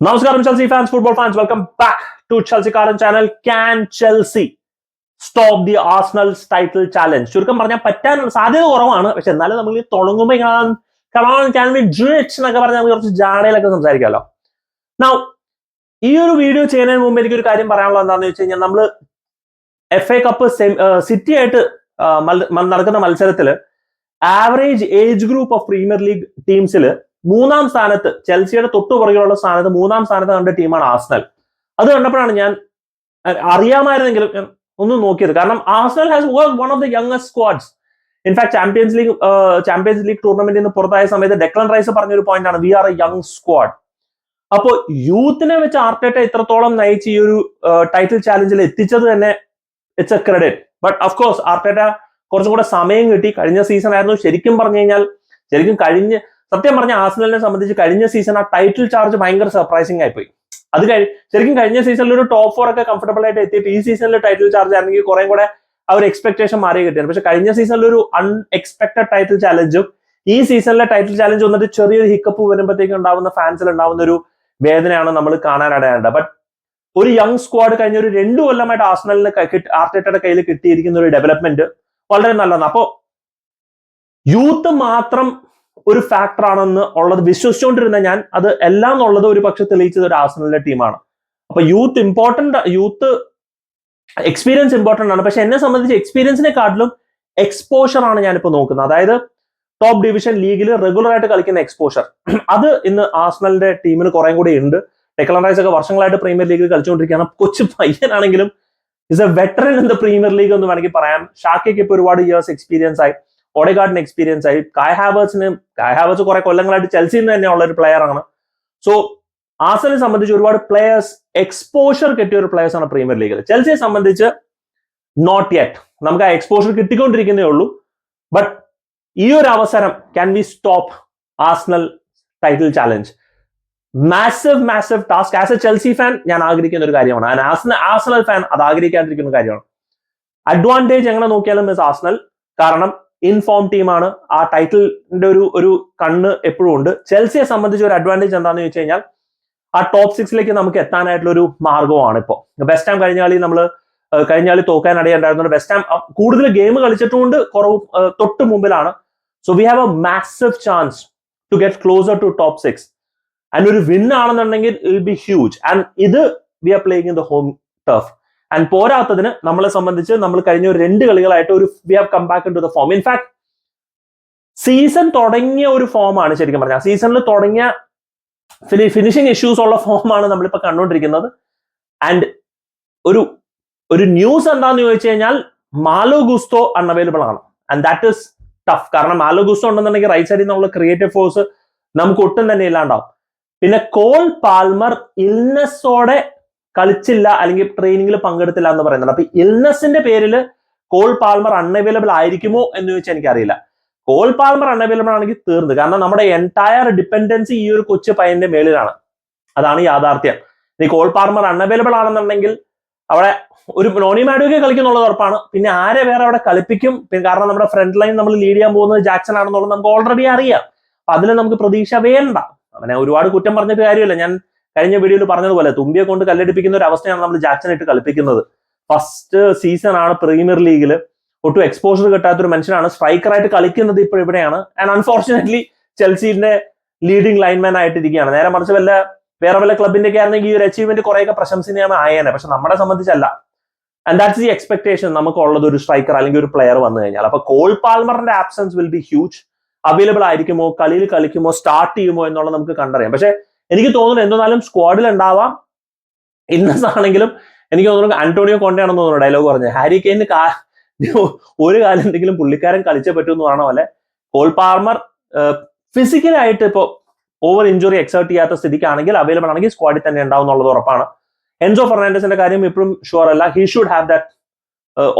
നമസ്കാരം Chelsea fans football fans welcome back to ചെൽസിക്കാരൻ channel can Chelsea stop the Arsenal title challenge ചുരുക്കം പറഞ്ഞാൽ പറ്റാൻ സാധ്യത കുറവാണ്. പക്ഷെ എന്നാലും നമ്മൾ തുടങ്ങുമ്പോൾ കമാൻ ക്യാൻ ബി ഡ്രിച്ച് എന്നൊക്കെ പറഞ്ഞാൽ നമുക്ക് കുറച്ച് ജാടയിലൊക്കെ സംസാരിക്കാമല്ലോ നൗ ഈ ഒരു വീഡിയോ ചെയ്യുന്നതിന് മുമ്പ് എനിക്കൊരു കാര്യം പറയാനുള്ളത് എന്താണെന്ന് വെച്ച് കഴിഞ്ഞാൽ നമ്മൾ എഫ് എ കപ്പ് സിറ്റി ആയിട്ട് നടക്കുന്ന മത്സരത്തിൽ average age group of Premier League ടീംസിൽ മൂന്നാം സ്ഥാനത്ത് ചെൽസിയുടെ തൊട്ടു പുറകിലുള്ള സ്ഥാനത്ത് മൂന്നാം സ്ഥാനത്ത് കണ്ട ടീമാണ് ആസ്നൽ. അത് കണ്ടപ്പോഴാണ് ഞാൻ അറിയാമായിരുന്നെങ്കിലും ഞാൻ ഒന്ന് നോക്കിയത്. കാരണം Arsenal has one of the youngest squads in fact Champions League Champions League ടൂർണമെന്റിൽ നിന്ന് പുറത്തായ സമയത്ത് ഡെക്ലൻ റൈസ് പറഞ്ഞൊരു പോയിന്റ് ആണ് we are a young squad അപ്പോൾ യൂത്തിനെ വെച്ച് ആർട്ടേറ്റ ഇത്രത്തോളം നയിച്ച് ഈ ഒരു ടൈറ്റിൽ ചാലഞ്ചിൽ എത്തിച്ചത് തന്നെ it's a credit but course Arteta കുറച്ചും കൂടെ സമയം കിട്ടി. കഴിഞ്ഞ സീസൺ ആയിരുന്നു. ശരിക്കും പറഞ്ഞു കഴിഞ്ഞാൽ ശരിക്കും കഴിഞ്ഞ സത്യം പറഞ്ഞ ആസ്നലിനെ സംബന്ധിച്ച് കഴിഞ്ഞ സീസൺ ആ ടൈറ്റിൽ ചാർജ് ഭയങ്കര സർപ്രൈസിംഗ് ആയിപ്പോയി അത് കഴി ശരിക്കും കഴിഞ്ഞ സീസണിൽ ഒരു ടോപ്പ് ഫോർ ഒക്കെ കംഫർട്ടബിൾ ആയിട്ട് എത്തിയിട്ട് ഈ സീസണിൽ ടൈറ്റിൽ ചാർജ് ആണെങ്കിൽ കുറെ കൂടെ ആ ഒരു എക്സ്പെക്ടേഷൻ മാറി കിട്ടിയാണ് പക്ഷെ കഴിഞ്ഞ സീസണിൽ ഒരു അൺഎക്സ്പെക്ടഡ് ടൈറ്റിൽ ചാലഞ്ചും ഈ സീസണിലെ ടൈറ്റിൽ ചാലഞ്ച് വന്നിട്ട് ചെറിയൊരു ഹിക്കപ്പ് വരുമ്പോഴത്തേക്ക് ഉണ്ടാവുന്ന ഫാൻസിൽ ഉണ്ടാവുന്ന ഒരു വേദനയാണ് നമ്മൾ കാണാനിടയുണ്ട് ബട്ട് ഒരു യങ് സ്ക്വാഡ് കഴിഞ്ഞ ഒരു രണ്ടു കൊല്ലമായിട്ട് ആസ്നലിന് ആർട്ടേറ്റയുടെ കയ്യിൽ കിട്ടിയിരിക്കുന്ന ഒരു ഡെവലപ്മെന്റ് വളരെ നല്ലതാണ്. അപ്പോ യൂത്ത് മാത്രം ഒരു ഫാക്ടർ ആണെന്ന് ഉള്ളത് വിശ്വസിച്ചുകൊണ്ടിരുന്ന ഞാൻ അത് എല്ലാം എന്നുള്ളത് ഒരു പക്ഷെ തെളിയിച്ചത് ഒരു ആസനലിന്റെ ടീമാണ് അപ്പൊ youth important youth experience important ആണ്. പക്ഷെ എന്നെ സംബന്ധിച്ച് എക്സ്പീരിയൻസിനെക്കാട്ടിലും എക്സ്പോഷർ ആണ് ഞാനിപ്പോ നോക്കുന്നത്. അതായത് ടോപ്പ് ഡിവിഷൻ ലീഗിൽ റെഗുലർ ആയിട്ട് കളിക്കുന്ന എക്സ്പോഷർ അത് ഇന്ന് ആസ്നലിന്റെ ടീമിന് കുറേ കൂടി ഉണ്ട്. ഡെക്ലൻ റൈസ് ഒക്കെ വർഷങ്ങളായിട്ട് പ്രീമിയർ ലീഗിൽ കളിച്ചുകൊണ്ടിരിക്കുകയാണ്. കൊച്ചു പയ്യനാണെങ്കിലും is a veteran in the Premier League എന്ന് വേണമെങ്കിൽ പറയാം. ഷാക്കയ്ക്ക് ഇപ്പൊ ഒരുപാട് ഇയേഴ്സ് എക്സ്പീരിയൻസ് ആയി. ഓഡെഗാർഡിന് എക്സ്പീരിയൻസ് ആയി. കായ് ഹാവേഴ്സിന് കായ് ഹാവേഴ്സ് കുറെ കൊല്ലങ്ങളായിട്ട് ചെൽസിയിൽ നിന്ന് തന്നെ ഉള്ള ഒരു പ്ലെയർ ആണ്. സോ ആസനെ സംബന്ധിച്ച് ഒരുപാട് പ്ലെയേഴ്സ് എക്സ്പോഷർ കിട്ടിയ ഒരു പ്ലെയേഴ്സ് ആണ് പ്രീമിയർ ലീഗിൽ ചെൽസിയെ സംബന്ധിച്ച് നോട്ട് യെറ്റ് നമുക്ക് ആ എക്സ്പോഷർ കിട്ടിക്കൊണ്ടിരിക്കുന്നേ ഉള്ളൂ. ബട്ട് ഈ ഒരു അവസരം can we stop Arsenal title challenge massive massive task as a Chelsea fan ഞാൻ ആഗ്രഹിക്കുന്ന ഒരു കാര്യമാണ്. ആൻഡ് ആസ്ന ആസ്നൽ ഫാൻ അത് ആഗ്രഹിക്കാണ്ടിരിക്കുന്ന കാര്യമാണ്. അഡ്വാന്റേജ് എങ്ങനെ നോക്കിയാലും മിസ് ആസ്നൽ കാരണം ഇൻഫോം ടീമാണ് ആ ടൈറ്റിലിന്റെ ഒരു ഒരു കണ്ണ് എപ്പോഴും ഉണ്ട്. ചെൽസിയെ സംബന്ധിച്ച് ഒരു അഡ്വാന്റേജ് എന്താണെന്ന് ചോദിച്ചു കഴിഞ്ഞാൽ ആ ടോപ്പ് സിക്സിലേക്ക് നമുക്ക് എത്താനായിട്ടുള്ള ഒരു മാർഗമാണ് ഇപ്പോൾ വെസ്റ്റ് ഹാം കഴിഞ്ഞ കളി നമ്മൾ കഴിഞ്ഞ കളി തോക്കാൻ അടയുണ്ടായിരുന്നു വെസ്റ്റ് ഹാം കൂടുതൽ ഗെയിം കളിച്ചിട്ടുകൊണ്ട് കുറവ് തൊട്ട് മുമ്പിലാണ്. So we have a massive chance to get closer to top six and ഒരു വിൻ ആണെന്നുണ്ടെങ്കിൽ ഇറ്റ് ബി ഹ്യൂജ് ആൻഡ് ഇത് we are playing in the home turf and പോരാത്തതിന് നമ്മളെ സംബന്ധിച്ച് നമ്മൾ കഴിഞ്ഞ ഒരു രണ്ട് കളികളായിട്ട് ഒരു we have come back to the form in fact season തുടങ്ങിയ ഒരു ഫോമാണ് ശരിക്കും പറഞ്ഞാൽ. സീസണിൽ തുടങ്ങിയ ഫിനിഷിംഗ് ഇഷ്യൂസ് ഉള്ള ഫോമാണ് നമ്മളിപ്പോ കണ്ടുകൊണ്ടിരിക്കുന്നത്. ആൻഡ് ഒരു ഒരു ന്യൂസ് എന്താന്ന് ചോദിച്ചു കഴിഞ്ഞാൽ മാലോ ഗുസ്തോ അൺഅവൈലബിൾ ആണ്. ആൻഡ് ദാറ്റ് ഇസ് ടഫ് കാരണം മാലോ ഗുസ്തോ ഉണ്ടെന്നുണ്ടെങ്കിൽ റൈറ്റ് സൈഡിൽ നിന്നുള്ള ക്രിയേറ്റീവ് ഫോഴ്സ് നമുക്ക് ഒട്ടും തന്നെ ഇല്ലാണ്ടാവും. പിന്നെ കോൾ പാൽമർ ഇൽനെസ്സോടെ കളിച്ചില്ല അല്ലെങ്കിൽ ട്രെയിനിങ്ങിൽ പങ്കെടുത്തില്ല എന്ന് പറയുന്നത്. അപ്പൊ ഇൽനെസിന്റെ പേരിൽ കോൾ പാൽമർ അൺഅവൈലബിൾ ആയിരിക്കുമോ എന്ന് ചോദിച്ചാൽ എനിക്കറിയില്ല. കോൾ പാൽമർ അൺഅവൈലബിൾ ആണെങ്കിൽ തീർന്നു. കാരണം നമ്മുടെ എന്റയർ ഡിപ്പെൻഡൻസി ഈ ഒരു കൊച്ചു പയ്യന്റെ മേളിലാണ് അതാണ് യാഥാർത്ഥ്യം. ഈ കോൾ പാൽമർ അൺഅവൈലബിൾ ആണെന്നുണ്ടെങ്കിൽ അവിടെ ഒരു നോണി മാഡുവൊക്കെ കളിക്കുന്നുള്ളത് ഉറപ്പാണ്. പിന്നെ ആരെ വേറെ അവിടെ കളിപ്പിക്കും? പിന്നെ കാരണം നമ്മുടെ ഫ്രണ്ട് ലൈൻ നമ്മൾ ലീഡ് ചെയ്യാൻ പോകുന്നത് ജാക്സൺ ആണെന്നുള്ളത് നമുക്ക് ഓൾറെഡി അറിയാം. അപ്പൊ അതിൽ നമുക്ക് പ്രതീക്ഷ വേണ്ട. അവനെ ഒരുപാട് കുറ്റം പറഞ്ഞിട്ട് കാര്യമില്ല. ഞാൻ കഴിഞ്ഞ വീഡിയോയിൽ പറഞ്ഞതുപോലെ തുമ്പിയെ കൊണ്ട് കല്ലടിപ്പിക്കുന്ന ഒരു അവസ്ഥയാണ് നമ്മൾ ജാക്സൺ ഇട്ട് കളിപ്പിക്കുന്നത്. ഫസ്റ്റ് സീസൺ ആണ് പ്രീമിയർ ലീഗിൽ ഒട്ടും എക്സ്പോഷർ കിട്ടാത്ത ഒരു മനുഷ്യനാണ് സ്ട്രൈക്കറായിട്ട് കളിക്കുന്നത് ഇപ്പോൾ ഇവിടെയാണ്. ആൻഡ് അൺഫോർച്ചുനേറ്റ്ലി ചെൽസിന്റെ ലീഡിംഗ് ലൈൻമാൻ ആയിട്ടിരിക്കുകയാണ്. നേരെ മറിച്ച് വല്ല വേറെ വല്ല ക്ലബിന്റെ ഒക്കെ ആയിരുന്നെങ്കിൽ ഈ ഒരു അച്ചീവ്മെന്റ് കുറെയൊക്കെ പ്രശംസനീയമാണ് ആയേനെ. പക്ഷെ നമ്മളെ സംബന്ധിച്ചല്ല. ആൻഡ് ദാറ്റ്സ് ദി എക്സ്പെക്ടേഷൻ നമുക്ക് ഉള്ളത് ഒരു സ്ട്രൈക്കർ അല്ലെങ്കിൽ ഒരു പ്ലെയർ വന്നു കഴിഞ്ഞാൽ. അപ്പൊ Cole പാൽമറിന്റെ absence will be huge available ആയിരിക്കുമോ? കളിയിൽ കളിക്കുമോ? സ്റ്റാർട്ട് ചെയ്യുമോ? എന്നുള്ളത് നമുക്ക് കണ്ടറിയാം. പക്ഷെ എനിക്ക് തോന്നുന്നു എന്തെന്നാലും സ്ക്വാഡിൽ ഉണ്ടാവാം. ഇന്നസ് ആണെങ്കിലും എനിക്ക് തോന്നുന്നു ആന്റോണിയോ കൊണ്ടയാണെന്ന് തോന്നുന്നു ഡയലോഗ് പറഞ്ഞത്. ഹാരി കെയിന് ഒരു കാലം എന്തെങ്കിലും പുള്ളിക്കാരൻ കളിച്ചേ പറ്റൂ എന്ന് പറഞ്ഞ പോലെ കോൾ പാർമർ ഫിസിക്കലായിട്ട് ഇപ്പോൾ ഓവർ ഇഞ്ചുറി എക്സേർട്ട് ചെയ്യാത്ത സ്ഥിതിക്കാണെങ്കിൽ അവൈലബിൾ ആണെങ്കിൽ സ്ക്വാഡിൽ തന്നെ ഉണ്ടാവും എന്നുള്ളത് ഉറപ്പാണ്. എൻസോ ഫെർണാണ്ടസിന്റെ കാര്യം ഇപ്പോഴും ഷുവർ അല്ല. He should have that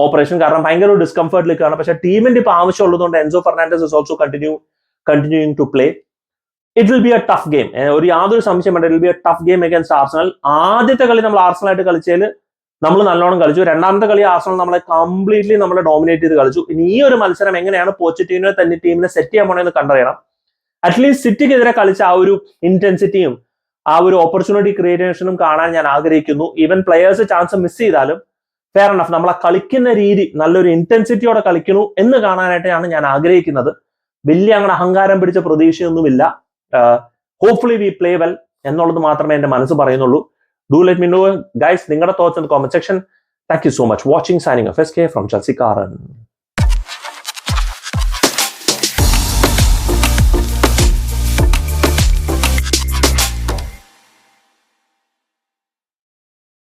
operation കാരണം ഭയങ്കര ഒരു ഡിസ്കംഫർട്ടിലേക്കാണ് പക്ഷെ ടീമിന്റെ ഇപ്പൊ ആവശ്യമുള്ളതുകൊണ്ട് Enzo Fernandez is also continue continuing to play it will be a tough game ഒരു യാതൊരു സംശയം വേണ്ട. It will be a tough game against Arsenal ആദ്യത്തെ കളി നമ്മൾ ആർസണലായിട്ട് കളിച്ചതിൽ നമ്മൾ നല്ലോണം കളിച്ചു. രണ്ടാമത്തെ കളി ആർസണൽ നമ്മളെ കംപ്ലീറ്റ്ലി നമ്മളെ ഡോമിനേറ്റ് ചെയ്ത് കളിച്ചു. ഇനി ഈ ഒരു മത്സരം എങ്ങനെയാണ് പോച്ചിറ്റീവിനെ തന്നെ ടീമിനെ സെറ്റ് ചെയ്യാൻ പോണെന്ന് കണ്ടറിയണം. അറ്റ്ലീസ്റ്റ് സിറ്റിക്കെതിരെ കളിച്ച ആ ഒരു ഇന്റൻസിറ്റിയും ആ ഒരു ഓപ്പർച്യൂണിറ്റി ക്രിയേഷനും കാണാൻ ഞാൻ ആഗ്രഹിക്കുന്നു. ഈവൻ പ്ലെയേഴ്സ് ചാൻസ് മിസ് ചെയ്താലും ഫെയർ എനഫ് നമ്മളെ കളിക്കുന്ന രീതി നല്ലൊരു ഇന്റൻസിറ്റിയോടെ കളിക്കണു എന്ന് കാണാനായിട്ടാണ് ഞാൻ ആഗ്രഹിക്കുന്നത്. വലിയ അങ്ങനെ അഹങ്കാരം പിടിച്ച പ്രതീക്ഷയൊന്നുമില്ല. ഹോപ്പ്ഫുള്ളി വി പ്ലേ വെൽ എന്നുള്ളത് മാത്രമേ എന്റെ മനസ്സ് പറയുന്നുള്ളൂ. Do let me know guys നിങ്ങളുടെ thoughts comment section thank you so much watching signing off S K from Chelsea